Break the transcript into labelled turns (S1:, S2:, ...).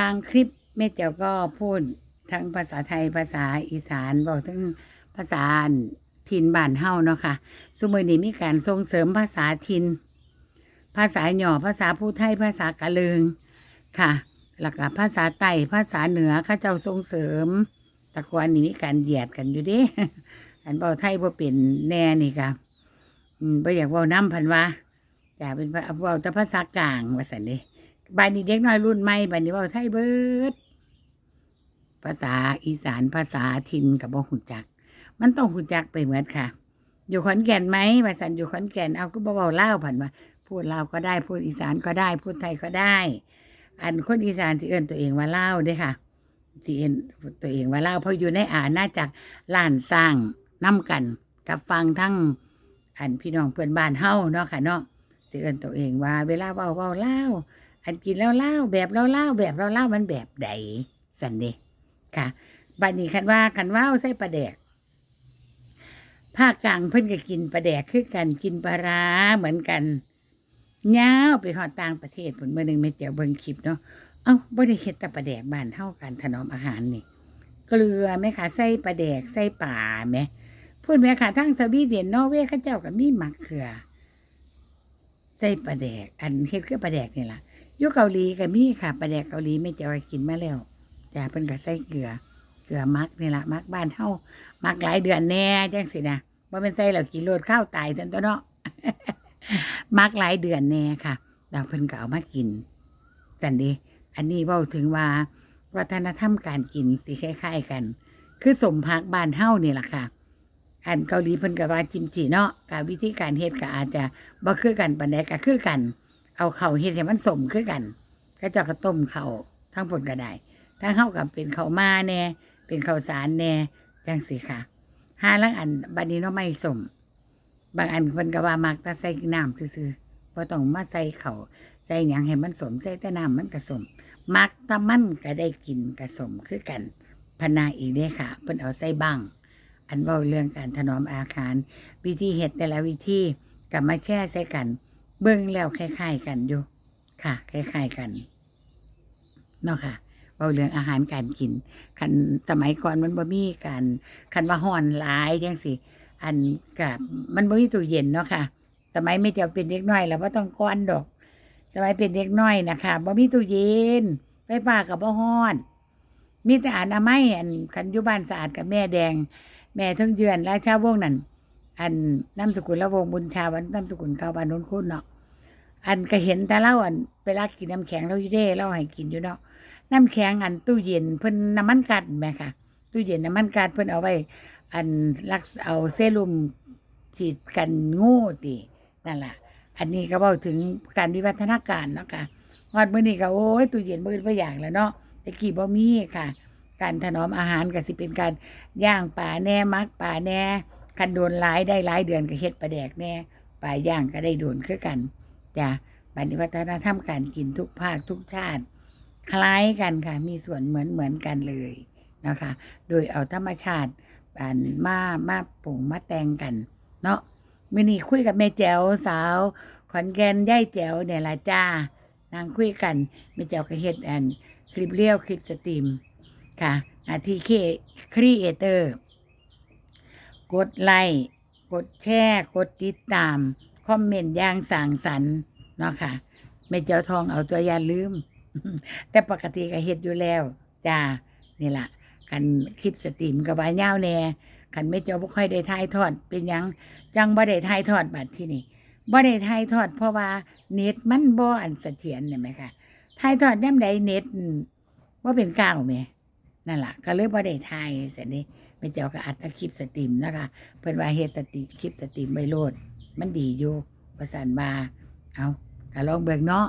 S1: กลางคลิปแม่เจ้าก็พูดทั้งภาษาไทยภาษาอีสานบอกทั้งภาษาถิ่นบ้านเฮาเนาะค่ะสมัยนี้มีการส่งเสริมภาษาถิ่นภาษาหย่อภาษาผู้ไทยภาษากะเลิงค่ะแล้วก็ภาษาไต้ภาษาเหนือเข้าเจ้าส่งเสริมตะกอนนี้มีการเหยียดกันอยู่ดิอันเบาไทยบ่เป็นแน่นี่ค่ะอืมบ่อยากเวาน้ำพันว่าจะเป็นว่าเว้าแต่ภาษากลางว่าซั่นเด้ บานนี้เด็กน้อยรุ่นใหม่บานนี้เว้าไทยเบิด ภาษาอีสานภาษาถิ่นกับบ่หูจัก มันต้องหูจักไปเหมือนค่ะ อยู่ขอนแก่นไหมว่าสันอยู่ขอนแก่นเอาก็บ่เว้าเล่าผ่านมาพูดลาวก็ได้พูดอีสานก็ได้ พูดไทยก็ได้ อันคนอีสานสิเอิ้นตัวเองว่าเล่าด้อค่ะสิเอิ้นตัวเองว่าเล่าเพราะอยู่ในอาณาจักรล้านสร้างนํกัน กับฟังทั้งอันพี่น้องเพื่อนบ้านเฮาเนาะค่ะเนาะสิเอิ้นตัวเองว่า เวลาเว้าเว้าเล่า วอันกินแล้วเล่าแบบเราเล่าแบบเราเล่ามันแบบใดสันเดค่ะบัดนี้คันว่าคันว่าใส่ปลาแดกภาคกลางเพิ่นก็กินปลาแดกคือกันกินปลาร้าเหมือนกันยาวไปฮอดต่างประเทศผลเมื่อหนึ่งแม่เจ้าเบิ่งคลิปเนาะเอ้าบ่ได้เฮ็ดแต่ปลาแดกบ้านเฮากันถนอมอาหารนี่เกลือแม่ค่ะใส่ปลาแดกใส่ป่าแหมพูดแม่ค่ะทั้งสวีเดนนอร์เวย์เขาเจ้าก็มีหมักเขือใส่ปลาแดก อันเฮ็ดคือปลาแดกนี่ล่ะ อยู่เกาหลีก็มีค่ะปลาแดกเกาหลีแม่เจ้าก็กินมาแล้วจ้าเพิ่นก็ใส่เกลือ เกลือมักนี่ละมักบ้านเฮามักหลายเดือนแน่จังสินะบ่เป็นใส่แล้วกินโลดข้าวตายทันตัวเนาะมักหลายเดือนแน่ค่ะดาวเพิ่นก็เอามากินจันดีอันนี้เว้าถึงว่าวัฒนธรรมการกินสิคล้ายๆกัน คือสมพักบ้านเฮานี่ล่ะค่ะอันเกาหลีเพิ่นก็ว่าจิมจิเนาะกับวิธีการเฮ็ดก็อาจจะบ่คือกันปานใดก็คือกัน เอาเข้าเฮ็ดให้มันสมคือกัน ก็จะก็ต้มเข้าทั้งผลก็ได้ถ้าเข้ากับเป็นข้าวมาแน่เป็นข้าวสารแน่จังสิค่ะห้าลังอันบัดนี้เนาะไม่สมบางอันเพิ่นก็ว่ามักแต่ใส่น้ำซื่อๆบ่ต้องมาใส่เข้าใส่หยังให้มันสมใส่แต่น้ำมันก็สม มักตะมันก็ได้กินก็สมคือกันพนาอีกเด้ค่ะเพิ่นเอาใส่บ้างอันเว้าเรื่องการถนอมอาคาร วิธีเฮ็ดแต่ละวิธีก็มาแช่ใส่กัน เบิ่งแล้วคล้ายๆกันอยู่ ค่ะคล้ายๆกันเนาะค่ะเบาเรื่องอาหารการกินคันสมัยก่อนมันบ่มีการคันว่าฮ้อนหลายจังสิอันกับมันบ่มีตู้เย็นเนาะค่ะ สมัยไม่เจ้าเป็นเด็กน้อยแล้วบ่ต้องก้อนดอก สมัยเป็นเด็กน้อยนะคะบ่มีตู้เย็นไฟฟ้าก็บ่ฮ้อนมีแต่อนามัยอันคันอยู่บ้านสะอาดกับแม่แดง แม่ทั้งเยือนราชาวงนั่น อันนามสกุลละวงบุญชาวันนามสกุลเกาบ้านโนนคุณเนาะอันก็เห็นแต่เล่าอันเวลากินน้ำแข็งเราอยู่เด้เราให้กินอยู่เนาะน้ำแข็งอันตู้เย็นเพิ่นน้ำมันกัดแม่ค่ะ ตู้เย็นน้ำมันกัดเพิ่นเอาไว้ อันรักเอาเซรุ่มฉีดกันงูตินั่นแหละอันนี้ก็เว้าถึงการวิวัฒนาการเนาะค่ะฮอดมื้อนี้ก็โอ้ยตู้เย็นมื้อบ่อย่างแล้วเนาะต่กี้บ่มีค่ะ การถนอมอาหารก็สิเป็นการย่างปลาแน่มักปลาแน่ คันโดนหลายได้หลายเดือนก็เฮ็ดปลาแดกแน่ปลาย่างก็ได้โดนคือกันจ้ะบัดนี้วัฒนธรรมการกินทุกภาคทุกชาติ คล้ายกันค่ะ มีส่วนเหมือนเหมือนกันเลยนะคะ โดยเอาธรรมชาติอันมามาปรุงมาแต่งกัน เนาะมื่อนี้คุยกับแม่แจ๋วสาว ขอนแก่นย่ายแจ๋วเนี่ยละจ้านางคุยกันแม่แจ๋วก็เฮ็ดอันคลิปเลี้ยวคลิปสตรีมค่ะอาทีเคครีเอเตอร์ กดไลค์กดแชร์กดติดตาม คอมเมนต์ย่างสั่งสรรค์เนาะค่ะแม่เจ้าทองเอาตัวอยาลืม แต่ปกติก็เฮ็ดอยู่แล้วจ้านี่ล่ะคันคลิปสตรีมกับว่าย่าแน่คันไม่เจ้าบ่ค่อยได้ถ่ายทอด เป็นยังจังบ่ได้ถ่ายทอดบัดที่นี่บ่ได้ถ่ายทอด เพราะว่าเน็ตมันบ่อันเสถียรเนี่ยไหมคะถ่ายทอดยามใดเน็ตบ่าเป็นก้าวแหม่นั่นล่ะก็เลยบ่ได้ถ่ายเสร็จนี้ ไม่เจ้าก็อัดแต่คลิปสตรีมนะคะเพิ่นว่าเฮ็ดสติคลิปสตรีมไว้โลด มันดีอยู่ประสานมาเอาก็ลองเบิ่งเนาะ